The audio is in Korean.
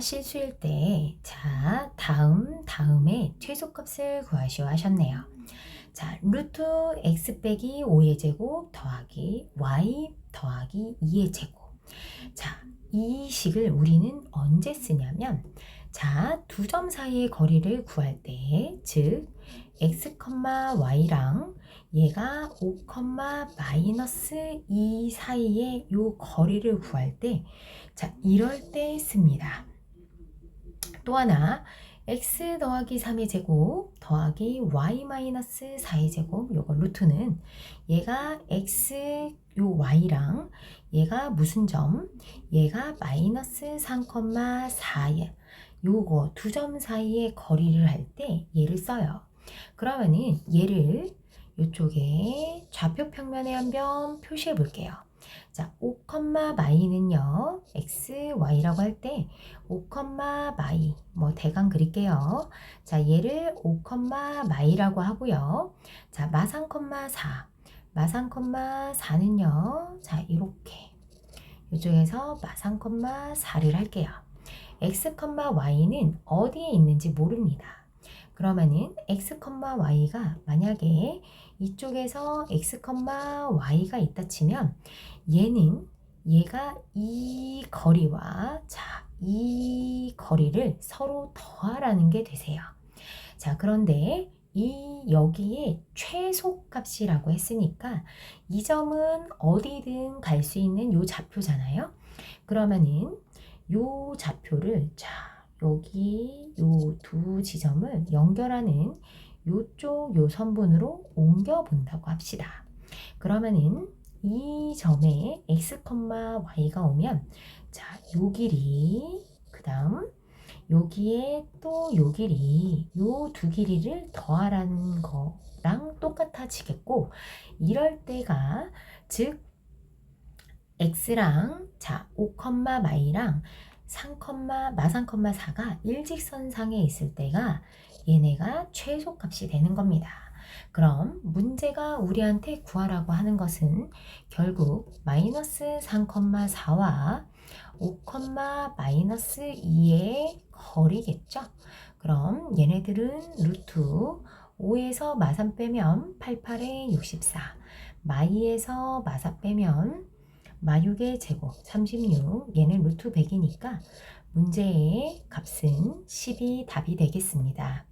실수일 때, 자, 다음, 다음에 최소값을 구하시오 하셨네요. 자, 루트 x 빼기 5의 제곱 더하기 y 더하기 2의 제곱. 자, 이 식을 우리는 언제 쓰냐면, 자, 두 점 사이의 거리를 구할 때, 즉, x, y랑 얘가 5, 마이너스 2 사이의 요 거리를 구할 때, 자, 이럴 때 씁니다. 또 하나, x 더하기 3의 제곱 더하기 y 마이너스 4의 제곱 요거 루트는 얘가 x 요 y랑 얘가 무슨 점? 얘가 마이너스 3,4에 요거 두 점 사이의 거리를 할 때 얘를 써요. 그러면은 얘를 이쪽에 좌표 평면에 한번 표시해 볼게요. 자, 5, 마이는요, x, y라고 할 때, 5, 마이, 뭐 대강 그릴게요. 자, 얘를 5, 마이라고 하고요. 자, 마상, 4, 마상, 4는요, 자, 이렇게. 이쪽에서 마상, 4를 할게요. x, y는 어디에 있는지 모릅니다. 그러면은 x, y가 만약에 이쪽에서 x, y가 있다 치면 얘는 얘가 이 거리와 자, 이 거리를 서로 더하라는 게 되세요. 자, 그런데 이 여기에 최소값이라고 했으니까 이 점은 어디든 갈 수 있는 요 좌표잖아요. 그러면은 요 좌표를 자, 여기 요 두 지점을 연결하는 요쪽 요 선분으로 옮겨 본다고 합시다. 그러면은 이 점에 x, y가 오면 자, 요 길이 그다음 여기에 또 요 길이 요 두 길이를 더하라는 거랑 똑같아지겠고 이럴 때가 즉 x랑 자 5, y랑 3, 마상, 4가 일직선상에 있을 때가 얘네가 최소값이 되는 겁니다. 그럼 문제가 우리한테 구하라고 하는 것은 결국 마이너스 3,4와 5, 마이너스 2의 거리겠죠? 그럼 얘네들은 루트 5에서 마산 빼면 88에 64 마이에서 마사 빼면 마육의 제곱 36 얘는 루트 100이니까 문제의 값은 10이 답이 되겠습니다.